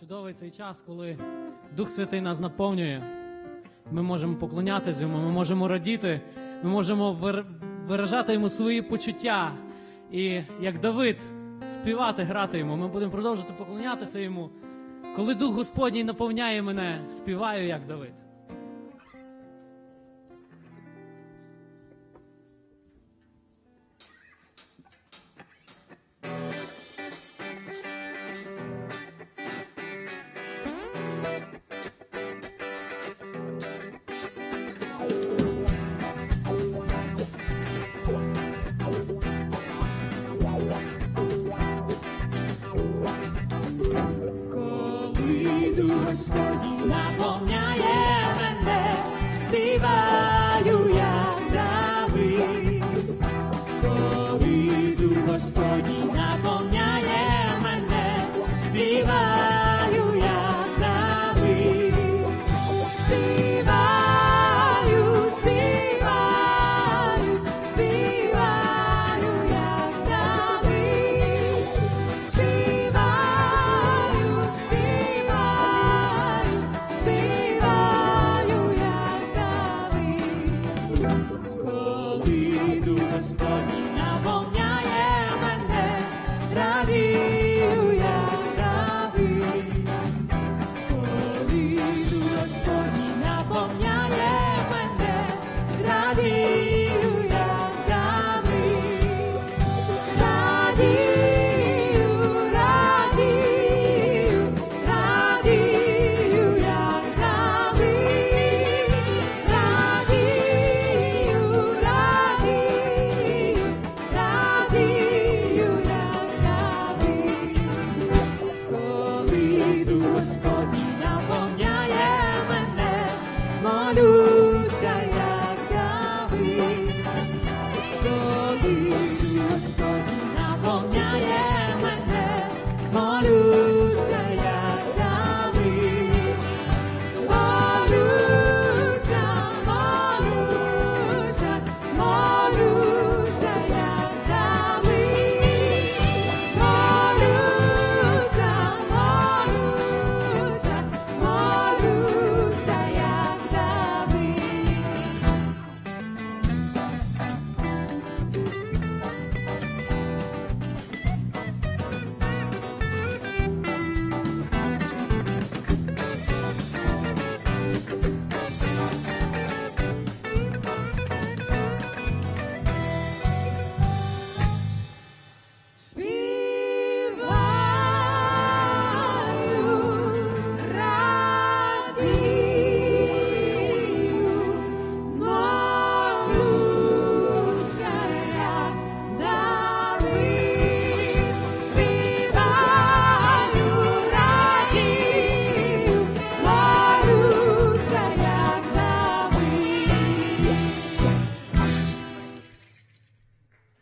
Чудовий цей час, коли Дух Святий нас наповнює. Ми можемо поклонятися йому, ми можемо радіти, ми можемо виражати йому свої почуття. І як Давид співати, грати йому. Ми будемо продовжувати поклонятися йому. Коли Дух Господній наповняє мене, співаю як Давид. Іду Господь наповняє мене, співаю я Давид. коли йду Господь наповняє мене, співаю. Господь на волнах.